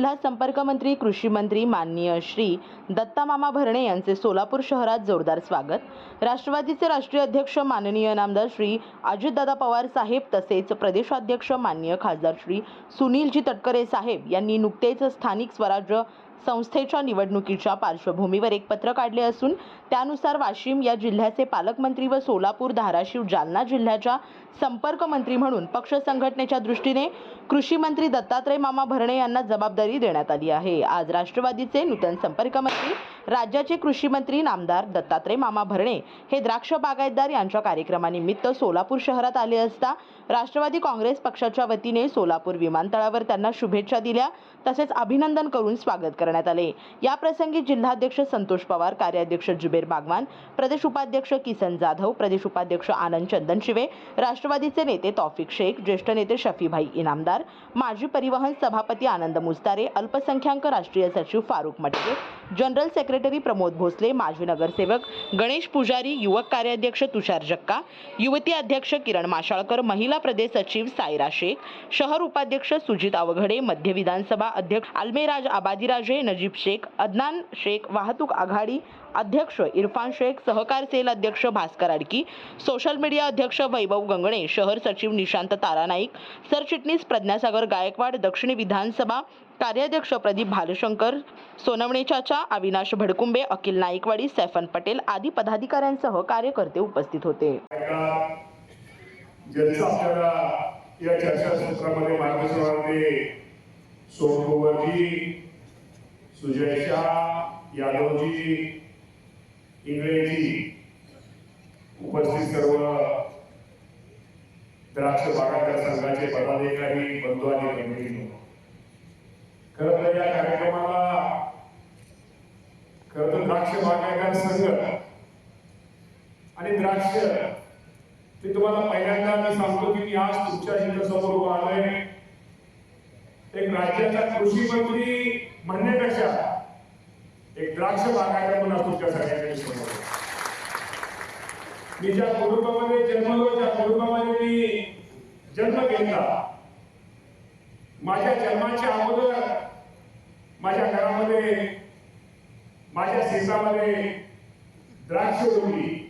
संपर्क मंत्री कृषी मंत्री माननीय श्री दत्तामामा भरणे यांचे सोलापूर शहरात जोरदार स्वागत. राष्ट्रवादीचे राष्ट्रीय अध्यक्ष माननीय नामदार श्री अजितदादा पवार साहेब तसेच प्रदेशाध्यक्ष माननीय खासदार श्री सुनीलजी तटकरे साहेब यांनी नुकतेच स्थानिक स्वराज्य संस्थेच्या निवडणुकीच्या पार्श्वभूमीवर एक पत्र काढले असून त्यानुसार वाशिम या जिल्ह्याचे पालकमंत्री व सोलापूर धाराशिव जालना जिल्ह्याच्या संपर्क मंत्री म्हणून पक्ष संघटनेच्या दृष्टीने कृषी मंत्री दत्तात्रय मामा भरणे यांना जबाबदारी देण्यात आली आहे. आज राष्ट्रवादीचे नूतन संपर्क मंत्री राज्याचे कृषी मंत्री नामदार दत्तात्रय मामा भरणे हे द्राक्ष बागायतदार यांच्या कार्यक्रमानिमित्त सोलापूर शहरात आले असता राष्ट्रवादी काँग्रेस पक्षाच्या वतीने सोलापूर विमानतळावर त्यांना शुभेच्छा दिल्या तसेच अभिनंदन करून स्वागत करण्यात आले. याप्रसंगी जिल्हाध्यक्ष संतोष पवार कार्याध्यक्ष जुबेर बागवान प्रदेश उपाध्यक्ष किसन जाधव प्रदेश उपाध्यक्ष आनंद चंदनशिवे राष्ट्रवादीचे नेते तौफिक शेख ज्येष्ठ नेते शफीभाई इनामदार माजी परिवहन सभापती आनंद मुस्तारे अल्पसंख्याक राष्ट्रीय सचिव फारुख मटके जनरल सेक्रेटरी प्रमोद भोसले माजी नगरसेवक गणेश पुजारी युवक कार्याध्यक्ष तुषार जक्का युवती अध्यक्ष किरण माशाळकर महिला प्रदेश सचिव सायरा शेख शहर उपाध्यक्ष सुजित अवघडे मध्य विधानसभा अध्यक्ष आल्मेराज आबादीराजे नजीब शेख अदनान शेख वाहतूक आघाडी अध्यक्ष इरफान शेख सहकार सेल अध्यक्ष भास्कर आडकी सोशल मीडिया अध्यक्ष वैभव गंगणे शहर सचिव निशांत तारानाईक सरचिटणीस प्रज्ञासागर गायकवाड दक्षिण विधानसभा कार्याध्यक्ष प्रदीप भालशंकर सोनवणे चाचा अविनाश भडकुंबे अखिल नाईकवाडी सैफन पटेल आदी पदाधिकाऱ्यांसह कार्यकर्ते उपस्थित होते. या चर्चासत्रामध्ये मार्गदर्शनामध्ये सोमकुवरजी सुजय शाह यादवजी इंगळेजी उपस्थित सर्व द्राक्ष बागायतदार संघाचे पदाधिकारी बंधू आणि भगिनी खरं तर या कार्यक्रमाला खरं तर द्राक्ष आणि द्राक्ष ते तुम्हाला पहिल्यांदा मी सांगतो की मी आज तुमच्या इथं समोर उभा आलोय. एक राज्याचा कृषी मंत्री म्हणण्यापेक्षा एक द्राक्ष बागायला पण आज तुमच्या सगळ्यांच्या समोर मी ज्या कुटुंबामध्ये जन्मलो त्या कुटुंबामध्ये मी जन्म घेतला. माझ्या जन्माच्या अगोदर माझ्या घरामध्ये माझ्या शेतामध्ये द्राक्ष होती